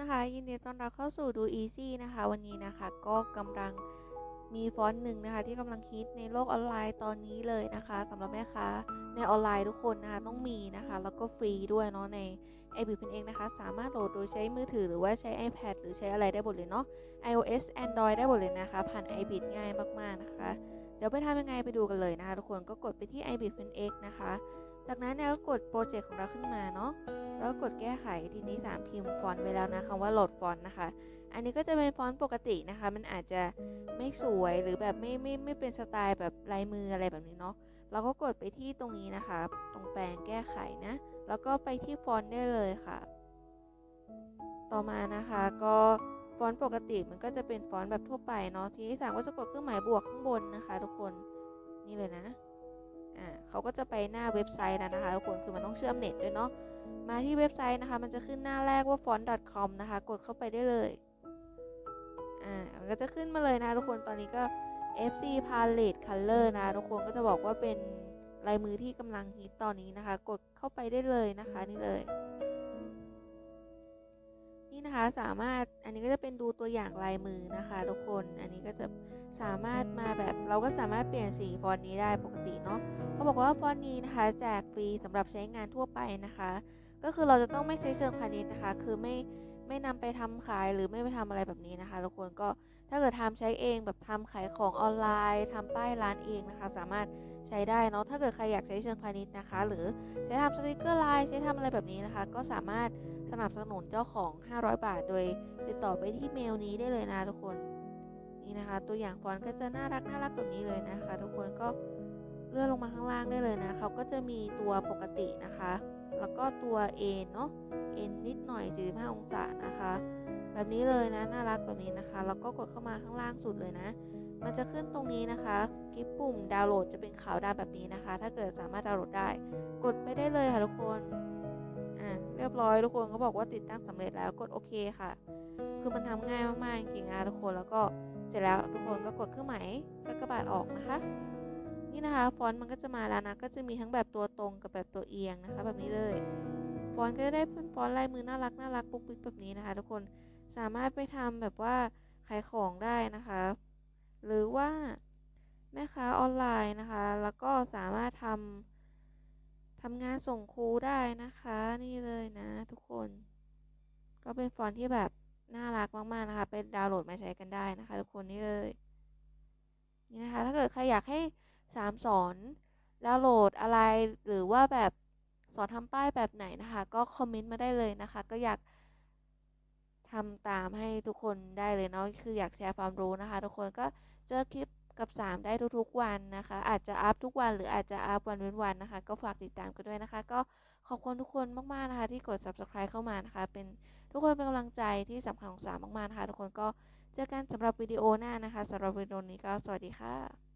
นะคะ ยินดีต้อนรับเข้าสู่ดู Easy นะคะ วันนี้นะคะ ก็กำลังมีฟอนต์หนึ่งนะคะ ที่กำลังฮิตในโลกออนไลน์ตอนนี้เลยนะคะสำหรับแม่ค้าในออนไลน์ทุกคนนะคะต้องมีนะคะ แล้วก็ฟรีด้วยเนาะใน i b i t เองนะคะ สามารถโหลดโดยใช้มือถือหรือว่าใช้ iPad หรือใช้อะไรได้หมดเลยเนาะ iOS Android ได้หมดเลยนะคะ ผ่าน i b i t ง่ายมากๆนะคะ เดี๋ยวไปทำยังไงไปดูกันเลยนะคะ ทุกคนก็กดไปที่ i b i t เป็น X นะคะ จากนั้นเนี่ยก็กดโปรเจกต์ของเราขึ้นมาเนาะแล้วก็กดแก้ไขทีนี้ 3 พิมพ์ฟอนต์ไว้แล้วนะคำว่าโหลดฟอนต์นะคะ อันนี้ก็จะเป็นฟอนต์ปกตินะคะ มันอาจจะไม่สวยหรือแบบไม่ไม่ไม่เป็นสไตล์แบบลายมืออะไรแบบนี้เนาะเราก็กดไปที่ตรงนี้นะคะ ตรงแปลงแก้ไขนะ แล้วก็ไปที่ฟอนต์ได้เลยค่ะ ต่อมานะคะก็ฟอนต์ปกติมันก็จะเป็นฟอนต์แบบทั่วไปเนาะทีนี้สามก็จะกดเครื่องหมายบวกข้างบนนะคะ ทุกคนนี่เลยนะ อ่าเขาก็จะไปหน้าเว็บไซต์แล้วนะคะทุกคนคือมันต้องเชื่อมเน็ตด้วยเนาะมาที่เว็บไซต์นะคะ มันจะขึ้นหน้าแรกว่า font.com นะคะ กดเข้าไปได้เลยอ่ามันก็จะขึ้นมาเลยนะทุกคนตอนนี้ก็ FC Palette Color นะทุกคนก็จะบอกว่าเป็นลายมือที่กำลังฮิตตอนนี้นะคะ กดเข้าไปได้เลยนะคะนี่เลย นี่นะคะสามารถอันนี้ก็จะเป็นดูตัวอย่างลายมือนะคะ ทุกคนอันนี้ก็จะสามารถมาแบบเราก็สามารถเปลี่ยนสีฟอนต์นี้ได้ปกติเนาะเขาบอกว่าฟอนต์นี้นะคะแจกฟรีสำหรับใช้งานทั่วไปนะคะ ก็คือเราจะต้องไม่ใช้เชิงพาณิชย์นะคะ คือไม่ไม่นำไปทำขายหรือไม่ไปทำอะไรแบบนี้นะคะทุกคนก็ถ้าเกิดทำใช้เองแบบทำขายของออนไลน์ทำป้ายร้านเองนะคะ สามารถใช้ได้เนาะถ้าเกิดใครอยากใช้เชิงพาณิชย์นะคะ หรือใช้ทำสติกเกอร์ลน์ใช้ทำอะไรแบบนี้นะคะ ก็สามารถ สนับสนุนเจ้าของ 500 บาท โดยติดต่อไปที่เมลนี้ได้เลยนะทุกคนนี่นะคะ ตัวอย่างฟอนต์ก็จะน่ารักน่ารักแบบนี้เลยนะคะ ทุกคนก็เลื่อนลงมาข้างล่างได้เลยนะเขาก็จะมีตัวปกตินะคะ แล้วก็ตัวเอ็นเนาะเอ็นนิดหน่อย 45 องศานะคะ แบบนี้เลยนะน่ารักแบบนี้นะคะ แล้วก็กดเข้ามาข้างล่างสุดเลยนะ มันจะขึ้นตรงนี้นะคะคลิปปุ่มดาวน์โหลดจะเป็นขาวดำแบบนี้นะคะ ถ้าเกิดสามารถดาวน์โหลดได้ กดไปได้เลยค่ะทุกคน ยบร้อยทุกคนเขาบอกว่าติดตั้งสำเร็จแล้วกดโอเคค่ะ คือมันทำง่ายมากๆจริงๆนะทุกคนแล้วก็เสร็จแล้วทุกคนก็กดเครื่องหมายกากบาทออกนะคะ นี่นะคะฟอนต์มันก็จะมาแล้วนะก็จะมีทั้งแบบตัวตรงกับแบบตัวเอียงนะคะ แบบนี้เลยฟอนต์ก็จะได้เป็นฟอนต์ลายมือน่ารักน่ารักปุ๊กปิ๊กแบบนี้นะคะ ทุกคนสามารถไปทำแบบว่าขายของได้นะคะ หรือว่าแม่ค้าออนไลน์นะคะ แล้วก็สาำทำงานส่งครูได้นะคะ นี่เลยนะ ทุกคน ก็เป็นฟอนต์ที่แบบน่ารักมากๆนะคะ เป็นดาวน์โหลดมาใช้กันได้นะคะ ทุกคนนี่เลยนี่นะคะ ถ้าเกิดใครอยากให้สามสอนดาวน์โหลดอะไรหรือว่าแบบสอนทำป้ายแบบไหนนะคะ ก็คอมเมนต์มาได้เลยนะคะ ก็อยากทำตามให้ทุกคนได้เลยเนาะคืออยากแชร์ความรู้นะคะ ทุกคนก็เจอคลิป กับ 3 ได้ทุกๆวันนะคะ อาจจะอัพทุกวันหรืออาจจะอัพวันเว้นวันนะคะ ก็ฝากติดตามกันด้วยนะคะ ก็ขอบคุณทุกคนมากๆนะคะ ที่กด subscribe เข้ามานะคะ เป็นทุกคนเป็นกำลังใจที่สำคัญของสามมากๆนะคะ ทุกคนก็เจอกันสำหรับวิดีโอหน้านะคะสำหรับวิดีโอนี้ก็สวัสดีค่ะ